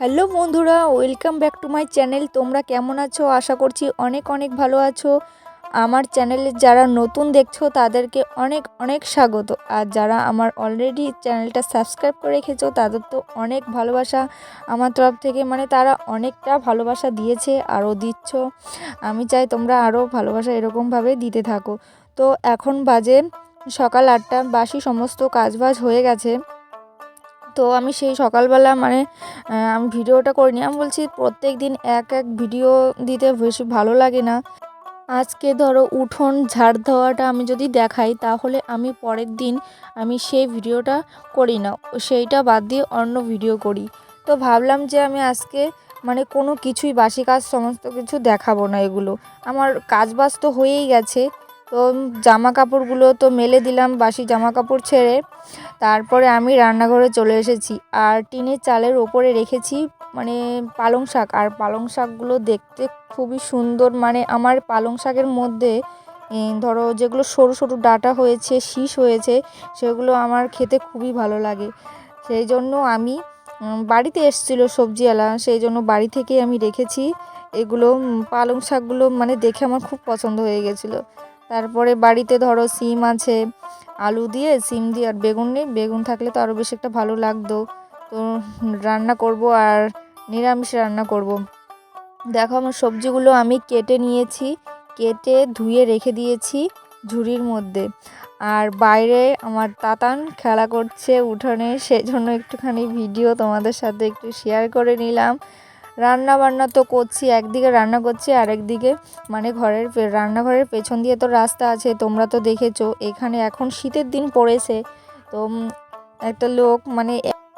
Hello বন্ধুরা, welcome back to my channel. তোমরা কেমন আছো? আশা করছি অনেক অনেক ভালো আছো। আমার চ্যানেলে যারা নতুন দেখছ, তাদেরকে অনেক অনেক স্বাগত। আর যারা আমার অলরেডি চ্যানেলটা সাবস্ক্রাইব করে রেখেছো, তাদের তো অনেক ভালোবাসা আমার তরফ থেকে। মানে তারা অনেকটা ভালোবাসা দিয়েছে, আরও দিচ্ছ। আমি চাই তোমরা আরও ভালোবাসা এরকমভাবে দিতে থাকো। তো এখন বাজে সকাল আটটা, বাসি সমস্ত কাজবাজ হয়ে গেছে। তো আমি সেই সকালবেলা মানে আমি ভিডিওটা করিনি। আমি বলছি প্রত্যেক দিন এক এক ভিডিও দিতে বেশি ভালো লাগে না। আজকে ধরো উঠোন ঝাড় দেওয়াটা আমি যদি দেখাই, তাহলে আমি পরের দিন আমি সেই ভিডিওটা করি না। সেইটা বাদ দিয়ে অন্য ভিডিও করি। তো ভাবলাম যে আমি আজকে মানে কোনো কিছুই, বাসি কাজ সমস্ত কিছু দেখাবো না এগুলো। আমার কাজ বাজ তো হয়েই গেছে। তো জামা কাপড়গুলো তো মেলে দিলাম বাসি জামা কাপড় ছেড়ে। তারপরে আমি রান্নাঘরে চলে এসেছি। আর টিনের চালের ওপরে রেখেছি মানে পালং শাক। আর পালং শাকগুলো দেখতে খুবই সুন্দর। মানে আমার পালং শাকের মধ্যে ধরো যেগুলো সরু সরু ডাটা হয়েছে, শীষ হয়েছে, সেগুলো আমার খেতে খুবই ভালো লাগে। সেই জন্য আমি বাড়িতে এসেছিল সবজিওয়ালা সেই জন্য বাড়ি থেকে আমি রেখেছি। এগুলো পালং শাকগুলো মানে দেখে আমার খুব পছন্দ হয়ে গেছিল। তারপরে বাড়িতে ধরো সিম আছে, আলু দিয়ে সিম দিয়ে আর বেগুন নেই, বেগুন থাকলে তো আরও বেশি একটা ভালো লাগতো। তো রান্না করব আর নিরামিষ রান্না করব। দেখো আমার সবজিগুলো আমি কেটে নিয়েছি, কেটে ধুয়ে রেখে দিয়েছি ঝুড়ির মধ্যে। আর বাইরে আমার তাতান খেলা করছে উঠোনে সেই জন্য একটুখানি ভিডিও তোমাদের সাথে একটু শেয়ার করে নিলাম। রান্না বান্না তো করছি, একদিকে রান্না করছি আর একদিকে মানে ঘরের রান্নাঘরের পেছন দিয়ে তো রাস্তা আছে, তোমরা তো দেখেছ, এখানে এখন শীতের দিন পড়েছে, তো একটা লোক মানে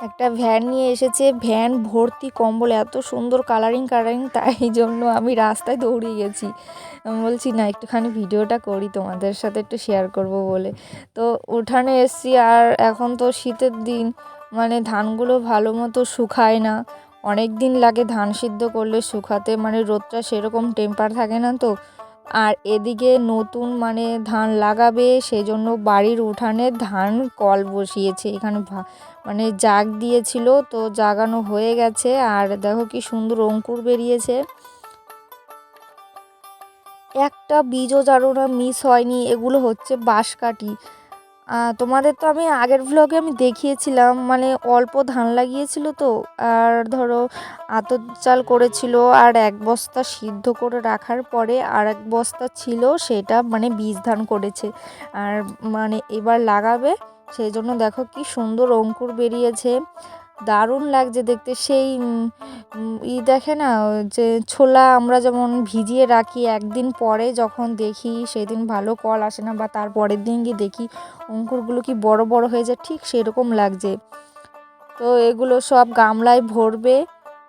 একটা ভ্যান নিয়ে এসেছে ভ্যান ভর্তি কম্বল, এত সুন্দর কালারিং কালারিং তাই জন্য আমি রাস্তায় দৌড়ে গেছি। আমি বলছি, না, একটুখানি ভিডিওটা করি, তোমাদের সাথে একটু শেয়ার করব বলে। তো উঠানে এসছি, আর এখন তো শীতের দিন মানে ধানগুলো ভালো মতো শুকায় না অনেক দিন লাগে ধান সিদ্ধ করলে শুকাতে মানে রোদটা সেরকম টেম্পার থাকে না তো। আর এদিকে নতুন মানে ধান লাগাবে সেই জন্য বাড়ির উঠানে ধান কল বসিয়েছে। এখানে মানে জাগ দিয়েছিল, তো জাগানো হয়ে গেছে। আর দেখো কি সুন্দর অঙ্কুর বেরিয়েছে। একটা বীজও যারো মিস হয়নি, এগুলো হচ্ছে বাঁশকাঠি। তোমাদের তো আমি আগের ভ্লগে আমি দেখিয়েছিলাম মানে অল্প ধান লাগিয়েছিল তো, আর ধরো আতর চাল করেছিল, আর এক বস্তা সিদ্ধ করে রাখার পরে আর এক বস্তা ছিল সেটা মানে বীজ ধান করেছে। আর মানে এবার লাগাবে, সেই জন্য দেখো কি সুন্দর অঙ্কুর বেরিয়েছে। দারুণ লাগছে দেখতে। সেই ই দেখে না যে ছোলা আমরা যেমন ভিজিয়ে রাখি একদিন পরে যখন দেখি সেদিন ভালো কল আসে না বা তার পরের দিন গিয়ে দেখি অঙ্কুরগুলো কি বড় বড় হয়ে যায়, ঠিক সেরকম লাগছে। তো এগুলো সব গামলায় ভরবে।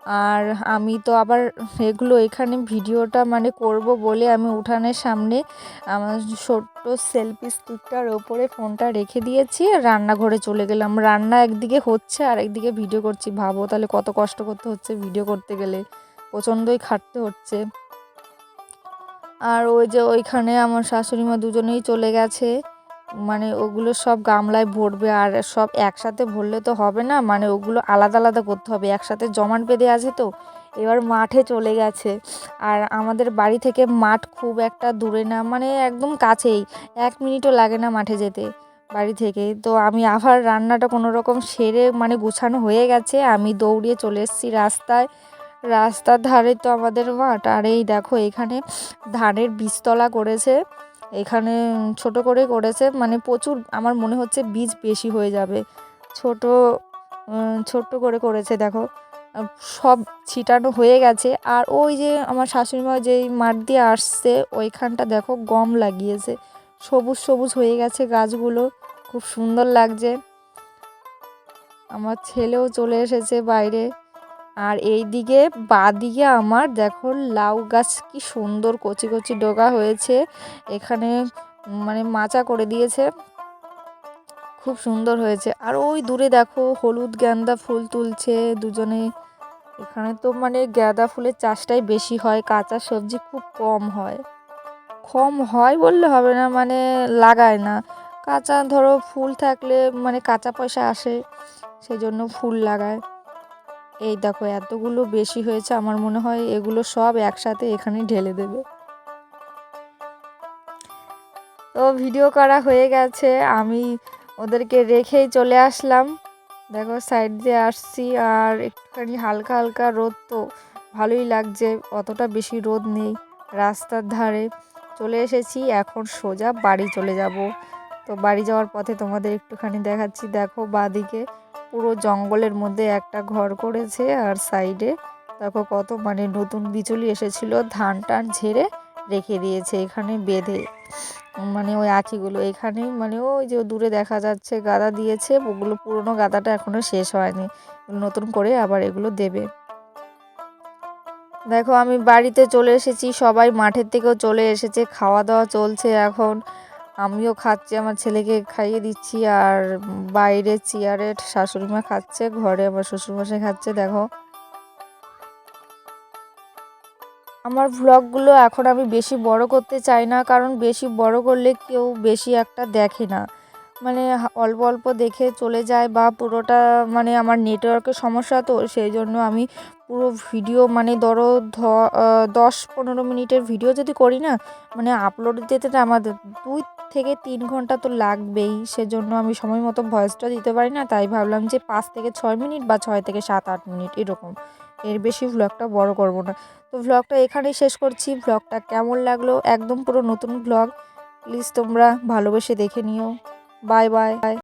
আর আমি তো আবার এগুলো এখানে ভিডিওটা মানে করব বলে আমি উঠানের সামনে আমার ছোট্ট সেলফি স্টিকটার ওপরে ফোনটা রেখে দিয়েছি রান্নাঘরে চলে গেলাম। রান্না একদিকে হচ্ছে আর একদিকে ভিডিও করছি। ভাবো তাহলে কত কষ্ট করতে হচ্ছে ভিডিও করতে গেলে। প্রচণ্ডই খাটতে হচ্ছে। আর ওই যে ওইখানে আমার শাশুড়ি মা দুজনেই চলে গেছে। মানে ওগুলো সব গামলায় ভরবে আর সব একসাথে ভরলে তো হবে না মানে ওগুলো আলাদা আলাদা করতে হবে, একসাথে জমাট বেঁধে আছে তো, এবার মাঠে চলে গেছে। আর আমাদের বাড়ি থেকে মাঠ খুব একটা দূরে না মানে একদম কাছেই, এক মিনিটও লাগে না মাঠে যেতে বাড়ি থেকে। তো আমি আবার রান্নাটা কোনো রকম সেরে মানে গুছানো হয়ে গেছে, আমি দৌড়িয়ে চলে এসেছি রাস্তায়। রাস্তার ধারে তো আমাদের মাঠ, আর এই দেখো এখানে ধানের বীজতলা করেছে। এখানে ছোট করে করেছে মানে প্রচুর, আমার মনে হচ্ছে বীজ বেশি হয়ে যাবে। ছোট ছোট্ট করে করেছে, দেখো। সব ছিটানো হয়ে গেছে। আর ওই যে আমার শাশুড়ি মা যেই মাঠ দিয়ে আসছে, ওইখানটা দেখো গম লাগিয়েছে। সবুজ সবুজ হয়ে গেছে গাছগুলো, খুব সুন্দর লাগছে। আমার ছেলেও চলে এসেছে বাইরে। আর এই দিকে বাদিকে আমার দেখো লাউ গাছ কি সুন্দর কচি কচি ডগা হয়েছে। এখানে মানে মাচা করে দিয়েছে। খুব সুন্দর হয়েছে। আর ওই দূরে দেখো হলুদ গ্যান্দা ফুল তুলছে দুজনে। এখানে তো মানে গাঁদা ফুলের চাষটাই বেশি হয়, কাঁচা সবজি খুব কম হয়। কম হয় বললে হবে না মানে লাগায় না। কাঁচা ধরো ফুল থাকলে মানে কাঁচা পয়সা আসে সেই জন্য ফুল লাগায়। এই দেখো, এতগুলো বেশি হয়েছে, আমার মনে হয় এগুলো সব একসাথে এখানে ঢেলে দেবে। তো ভিডিও করা হয়ে গেছে, আমি ওদেরকে রেখেই চলে আসলাম। দেখো সাইড দিয়ে আসছি, আর একটুখানি হালকা হালকা রোদ তো ভালোই লাগছে, অতটা বেশি রোদ নেই রাস্তার ধারে। চলে এসেছি, এখন সোজা বাড়ি চলে যাব। তো বাড়ি যাওয়ার পথে তোমাদের একটুখানি দেখাচ্ছি, দেখো বাদিকে। পুরো জঙ্গলের মধ্যে একটা ঘর করেছে আর সাইডে দেখো কত মানে নতুন বিচুলি এসেছিল ধান টান ঝেড়ে রেখে দিয়েছে এখানে বেঁধে। মানে ওই আখিগুলো এখানেই মানে ওই যে দূরে দেখা যাচ্ছে, গাদা দিয়েছে, ওগুলো পুরনো গাদাটা এখনও শেষ হয়নি। নতুন করে আবার এগুলো দেবে। দেখো আমি বাড়িতে চলে এসেছি, সবাই মাঠের থেকেও চলে এসেছে খাওয়া দাওয়া চলছে এখন। আমিও খাচ্ছি, আমার ছেলেকে খাইয়ে দিচ্ছি আর বাইরে চেয়ারে শাশুড়ি মা খাচ্ছে, ঘরে আমার শ্বশুরমশাই খাচ্ছে, দেখো। আমার ভ্লগগুলো এখন আমি বেশি বড় করতে চাই না, কারণ বেশি বড় করলে কেউ বেশি একটা দেখে না। মানে অল্প অল্প দেখে চলে যায় বা পুরোটা মানে আমার নেটওয়ার্কের সমস্যা তো, সেই জন্য আমি পুরো ভিডিও মানে ধরো দশ পনেরো মিনিটের ভিডিও যদি করি না মানে আপলোড দিতে আমাদের দুই থেকে তিন ঘণ্টা তো লাগবেই। সেজন্য আমি সময় মতো ভয়েসটা দিতে পারি না, তাই ভাবলাম যে পাঁচ থেকে ছয় মিনিট বা ছয় থেকে সাত, আট মিনিট এরকম। এর বেশি ভ্লগটা বড় করব না। তো ভ্লগটা এখানেই শেষ করছি। ভ্লগটা কেমন লাগল? একদম পুরো নতুন ভ্লগ প্লিজ তোমরা ভালোবেসে দেখে নিও। Bye bye